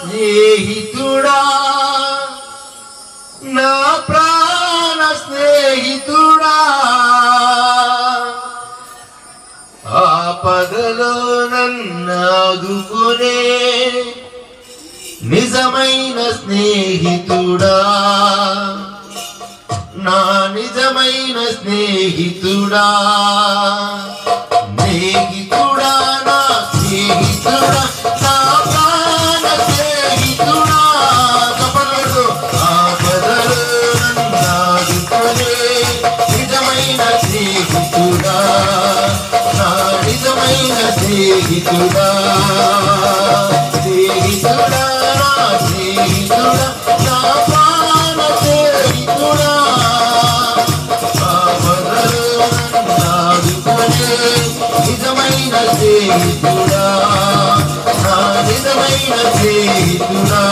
స్నేహితుడా నా ప్రాణ స్నేహితుడా ఆపదలో నన్నాదుకునే నిజమైన స్నేహితుడా నా నిజమైన స్నేహితుడా నేహి స్నేహితుడా స్నేహితుడా నా స్నేహితుడా నా ప్రాణ స్నేహితుడా. నిజమైన స్నేహితుడా నా నిజమైన స్నేహితుడా.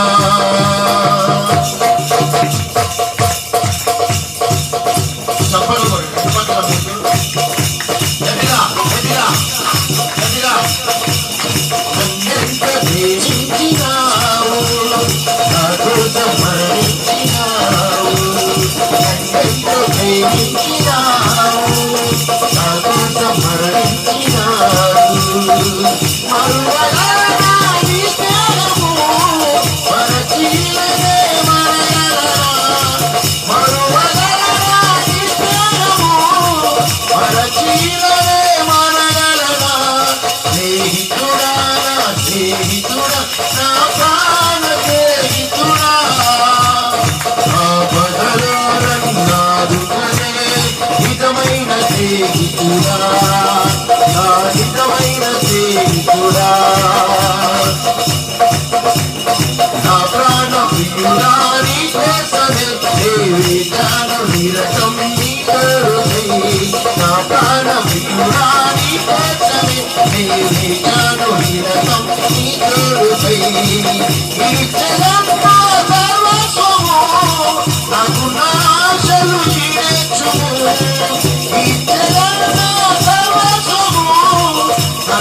స్నేహితుడా నా స్నేహితుడా నా నిజమైన స్నేహితుడా నా నిజమైన స్నేహితుడా నా ప్రాణ ప్రియుడా నీ కోసమే నీ కరుణై నా ప్రాణ ప్రియుడా నీ కోసమే నీ కరుణై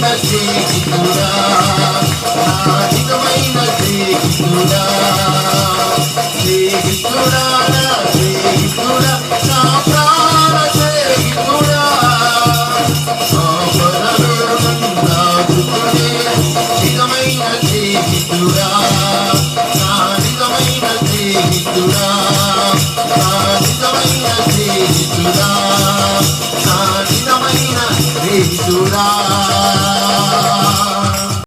నిజమైన స్నేహితుడా నా నిజమైన స్నేహితుడా స్నేహితుడా నా స్నేహితుడా నా ప్రాణ స్నేహితుడా ఆపదలో నన్నాడుకునే నిజమైన స్నేహితుడా